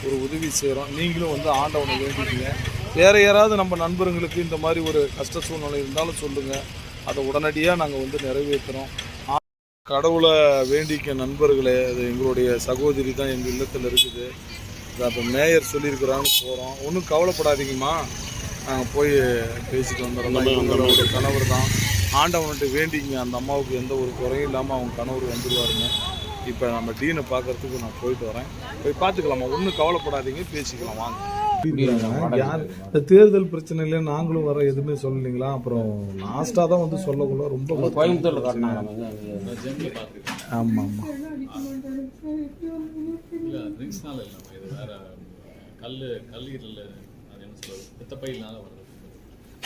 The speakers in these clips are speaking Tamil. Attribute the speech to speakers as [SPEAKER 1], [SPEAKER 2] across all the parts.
[SPEAKER 1] செய்கிறோம் நீங்களும் வந்து ஆண்டவனை வேண்டிக்கங்க. வேறு யாராவது நம்ம நண்பர்களுக்கு இந்த மாதிரி ஒரு கஷ்ட சூழ்நிலை இருந்தாலும் சொல்லுங்கள் அதை உடனடியாக நாங்கள் வந்து நிறைவேற்றுறோம் கடவுளை வேண்டிக்க நண்பர்களே அது எங்களுடைய சகோதரி தான் எங்கள் இல்லத்தில் இருக்குது. அப்போ மேயர் சொல்லியிருக்கிறான்னு போகிறோம் ஒன்றும் கவலைப்படாதீங்கம்மா. நாங்கள் போய் பேசிட்டு வந்துடுறோம். எங்களுடைய கணவர் தான். ஆண்டவன்கிட்ட வேண்டிங்க அந்த அம்மாவுக்கு எந்த ஒரு குறையும் இல்லாமல் அவங்க கணவர் வந்துடுவாருங்க இப்போ நம்ம டீனை பார்க்கறதுக்கு நான் போயிட்டு வரேன். போய் பார்த்துக்கலாமா? ஒன்றும் கவலைப்படாதீங்க பேசிக்கலாம் வாங்க. யார் இந்த தேர்தல் பிரச்சனையில நாங்களும் வர எதுவுமே சொல்லலைங்களா? அப்புறம் லாஸ்ட்டாக தான் வந்து சொல்லக்குள்ள ரொம்ப
[SPEAKER 2] கோயம்புத்தூர்ல
[SPEAKER 1] ஆமாம் ஆமாம்
[SPEAKER 3] இல்லை வேற கல் கல்லீரல் அது என்ன சொல்றது பித்தப்பையினால வருது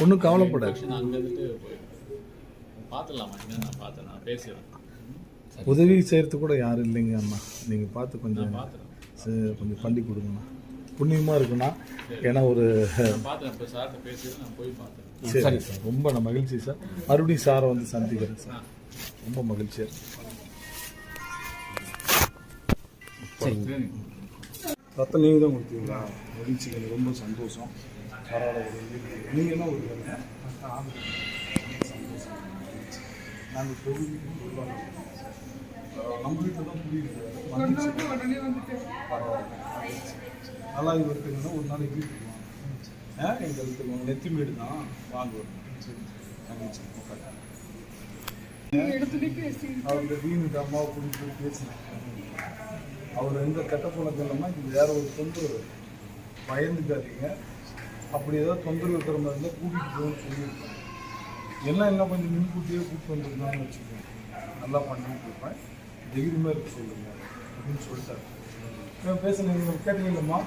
[SPEAKER 1] ஒன்றும் கவலைப்படாது.
[SPEAKER 3] அங்கே இருந்துட்டு பார்த்துடலாமா என்ன நான் பார்த்தேன் நான் பேசிடுறேன்.
[SPEAKER 1] உதவி செய்யறதுக்கு கூட யாரும் இல்லைங்க அண்ணா நீங்கள் பார்த்து கொஞ்சம் கொஞ்சம் பண்ணி கொடுங்கண்ணா புண்ணியமாக இருக்குண்ணா ஏன்னா ஒரு சரி சார். ரொம்ப நான் மகிழ்ச்சி சார். மறுபடியும் சாரை வந்து சந்திக்கிறேன் சார். ரொம்ப மகிழ்ச்சியாக இருக்கு. ரத்தம் நீங்கள் தான் கொடுத்தீங்களா? மகிழ்ச்சி எனக்கு ரொம்ப சந்தோஷம். பரவாயில்ல நீங்கள் என்ன ஒரு சந்தோஷம் நாங்கள் தொகுதிக்கு நம்ம வீட்டில் தான் புரியுது. நல்லா இருக்குங்கன்னா ஒரு நாளைக்கு வீட்டுக்கு வாங்க எங்களுக்கு நெத்தி வீடு தான் வாங்க சரி மகிழ்ச்சி உட்காருங்க. அவருடைய வீணு அம்மாவை போய் பேசினேன். அவர் எந்த கெட்ட பழக்கம் இல்லாமல் இது வேற ஒரு தொந்தரவு. பயந்துக்காதீங்க. அப்படி ஏதாவது தொந்தரவு இருக்கிற மாதிரி இருந்தால் கூட்டிகிட்டு போகணும்னு சொல்லியிருக்கேன் எல்லாம் இன்னும் கொஞ்சம் முன்கூட்டியே கூப்பிட்டு வந்துருந்தான்னு வச்சுக்கோங்க. நல்லா பண்ணிட்டு இருப்பேன் தைரியமாக இருக்க சொல்லுங்கள் அப்படின்னு சொல்லிட்டாரு. பேசுனீங்க கேட்டீங்களம்மா